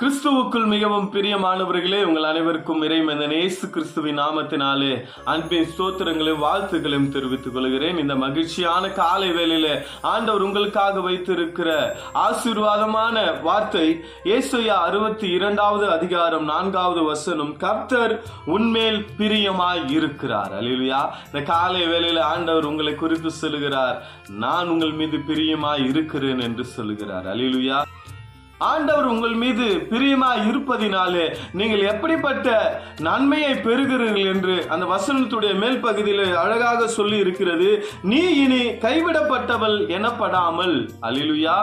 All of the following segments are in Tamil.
கிறிஸ்துவுக்குள் மிகவும் பிரியமானவர்களே உங்கள் அனைவருக்கும் இறைமந்தன் இயேசு கிறிஸ்துவின் நாமத்தினாலே அன்பின் ஸ்தோத்திரங்களையும் வாழ்த்துக்களையும் தெரிவித்துக் கொள்கிறேன். இந்த மகிழ்ச்சியான காலை வேளையில ஆண்டவர் உங்களுக்காக வைத்திருக்கிற ஆசீர்வாதமான வார்த்தை ஏசுயா அறுபத்தி இரண்டாவது அதிகாரம் நான்காவது வசனம் கர்த்தர் உன்மேல் பிரியமாய் இருக்கிறார். அல்லேலூயா இந்த காலை வேளையில ஆண்டவர் உங்களை குறித்து சொல்லுகிறார். நான் உங்கள் மீது பிரியமாய் இருக்கிறேன் என்று சொல்லுகிறார். அலிலுயா ஆண்டவர் உங்கள் மீது பிரியமா இருப்பதினாலே நீங்கள் எப்படிப்பட்ட நன்மையை பெறுகிறீர்கள் என்று அந்த வசனத்துடைய மேல் பகுதியில் அழகாக சொல்லி இருக்கிறது. நீ இனி கைவிடப்பட்டவள் எனப்படாமல். அலிலுயா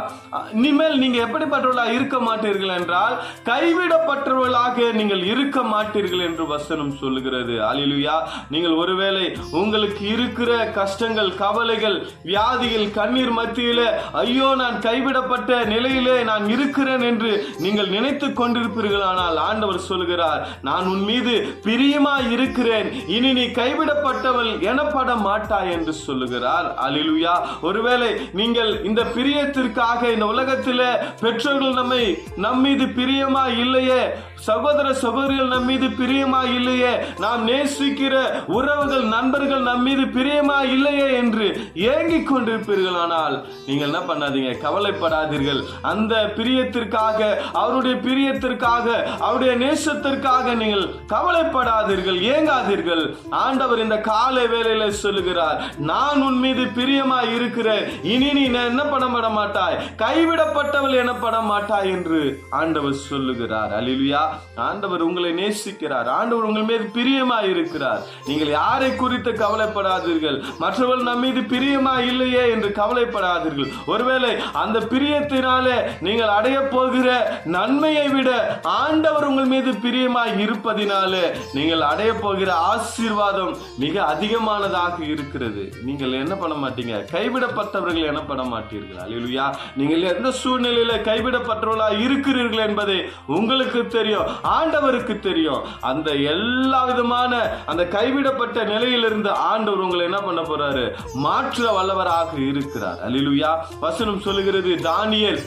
இனிமேல் நீங்க எப்படிப்பட்டவளா இருக்க மாட்டீர்கள் என்றால் கைவிடப்பட்டவர்களாக நீங்கள் இருக்க மாட்டீர்கள் என்று வசனம் சொல்லுகிறது. அலிலுயா நீங்கள் ஒருவேளை உங்களுக்கு இருக்கிற கஷ்டங்கள் கவலைகள் வியாதிகள் கண்ணீர் மத்தியில ஐயோ நான் கைவிடப்பட்ட நிலையிலே நான் இருக்கிறேன் என்று நீங்கள் நினைத்துக் கொண்டிருப்பீர்களானால் ஆண்டவர் சொல்கிறார் நான் உன் மீது பிரியமா இருக்கிறேன். இனி நீ கைவிடப்பட்டவள் எனப்பட மாட்டாய் என்று சொல்லுகிறார். அலிலுயா ஒருவேளை நீங்கள் இந்த பிரியத்திற்காக இந்த உலகத்தில் பெற்றோர்கள் நம்மை நம்மீது பிரியமா இல்லையே. சகோதர சகோதரிகள் நம்மீது பிரியமா இல்லையே. நாம் நேசிக்கிற உறவுகள் நண்பர்கள் நம்மீது பிரியமா இல்லையே என்று ஏங்கிக் கொண்டிருப்பீர்களானால் நீங்கள் என்ன பண்ணாதீங்க? கவலைப்படாதீர்கள். அந்த பிரியத்தை பிரியத்திற்காக அவருடைய பிரியத்திற்காக அவருடைய நேசத்திற்காக நீங்கள் கவலைப்படாதீர்கள் ஏங்காதீர்கள். ஆண்டவர் இந்த காலை வேலையில சொல்லுகிறார் நான் உன் மீது பிரியமா இருக்கிறேன். இனி நீ என்ன பண்ண மாட்டாய்? கைவிடப்பட்டவள் எனப்பட மாட்டாய் என்று ஆண்டவர் சொல்லுகிறார். அலிலுயா ஆண்டவர் உங்களை நேசிக்கிறார். ஆண்டவர் உங்கள் மீது பிரியமா இருக்கிறார். நீங்கள் யாரை குறித்து கவலைப்படாதீர்கள்? மற்றவர்கள் நம் மீது பிரியமா இல்லையே என்று கவலைப்படாதீர்கள். ஒருவேளை அந்த பிரியத்தினாலே நீங்கள் அடைய போகிற நன்மையை விட ஆண்டவர் உங்கள் மீது பிரியமாய் இருப்பதினாலே நீங்கள் அடைய போகிற ஆசீர்வாதம் மிக அதிகமானதாக இருக்கிறது. நீங்கள் என்ன பண்ண மாட்டீங்க? கைவிடப்பட்டவர்கள் என்ன பண்ண மாட்டீர்கள்? அல்லேலூயா நீங்கள் எந்த சூழ்நிலையில கைவிடப்பட்டவர்களா இருக்கிறீர்கள் என்பதை உங்களுக்கு தெரியும் ஆண்டவருக்கு தெரியும். அந்த எல்லா விதமான அந்த கைவிடப்பட்ட நிலையிலிருந்து ஆண்டவர் உங்களை என்ன பண்ண போறாரு? மாற்ற வல்லவராக இருக்கிறார். அல்லேலூயா வசனம் சொல்லுகிறது தானியல்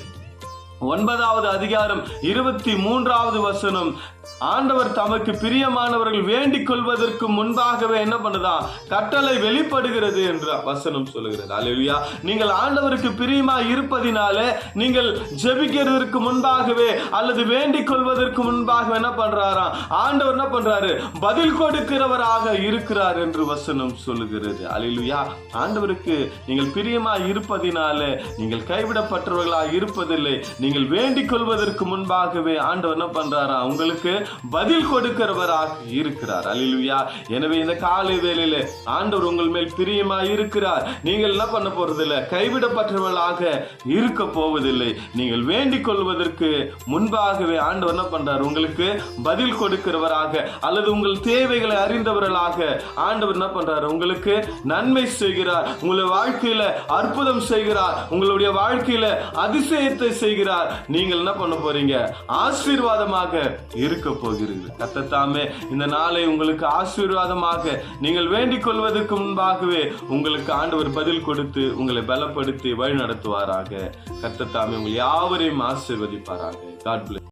ஒன்பதாவது அதிகாரம் இருபத்தி மூன்றாவது வசனம். ஆண்டவர் தமக்கு பிரியமானவர்கள் வேண்டிக் கொள்வதற்கு முன்பாகவே என்ன பண்ணுதா கட்டளை வெளிப்படுகிறது என்று வசனம் சொல்லுகிறது. அல்லேலூயா நீங்கள் ஆண்டவருக்கு பிரியமா இருப்பதினாலே நீங்கள் ஜெபிக்கிறதற்கு முன்பாகவே அல்லது வேண்டிக் கொள்வதற்கு முன்பாக என்ன பண்றாராம் ஆண்டவர் என்ன பண்றாரு பதில் கொடுக்கிறவராக இருக்கிறார் என்று வசனம் சொல்லுகிறது. அல்லேலூயா ஆண்டவருக்கு நீங்கள் பிரியமா இருப்பதினாலே நீங்கள் கைவிடப்பட்டவர்களாக இருப்பதில்லை. நீங்கள் வேண்டிக் கொள்வதற்கு முன்பாகவே ஆண்டவர் என்ன பண்றாரா உங்களுக்கு பதில் கொடுக்கிறவராக இருக்கிறார். அலிலுயா எனவே இந்த காலை வேலையில ஆண்டவர் உங்கள் மேல் பிரியமா இருக்கிறார். நீங்கள் என்ன பண்ண போறதில்லை? கைவிடப்பட்டவர்களாக இருக்க போவதில்லை. நீங்கள் வேண்டிக் கொள்வதற்கு முன்பாகவே ஆண்டவர் என்ன பண்றார்? உங்களுக்கு பதில் கொடுக்கிறவராக அல்லது உங்கள் தேவைகளை அறிந்தவர்களாக ஆண்டவர் என்ன பண்றார்? உங்களுக்கு நன்மை செய்கிறார். உங்களுடைய வாழ்க்கையில அற்புதம் செய்கிறார். உங்களுடைய வாழ்க்கையில அதிசயத்தை செய்கிறார். நீங்கள் என்ன பண்ண போறீங்க? ஆசீர்வாதமாக இருக்க போகிறது. கத்தத்தாமே இந்த நாளை உங்களுக்கு ஆசீர்வாதமாக நீங்கள் வேண்டிக் கொள்வதற்கு முன்பாகவே உங்களுக்கு ஆண்டவர் பதில் கொடுத்து உங்களை பலப்படுத்தி வழி நடத்துவாராக கத்தத்தாமே உங்கள் யாவரையும் ஆசீர்வதிப்பாராக. God plus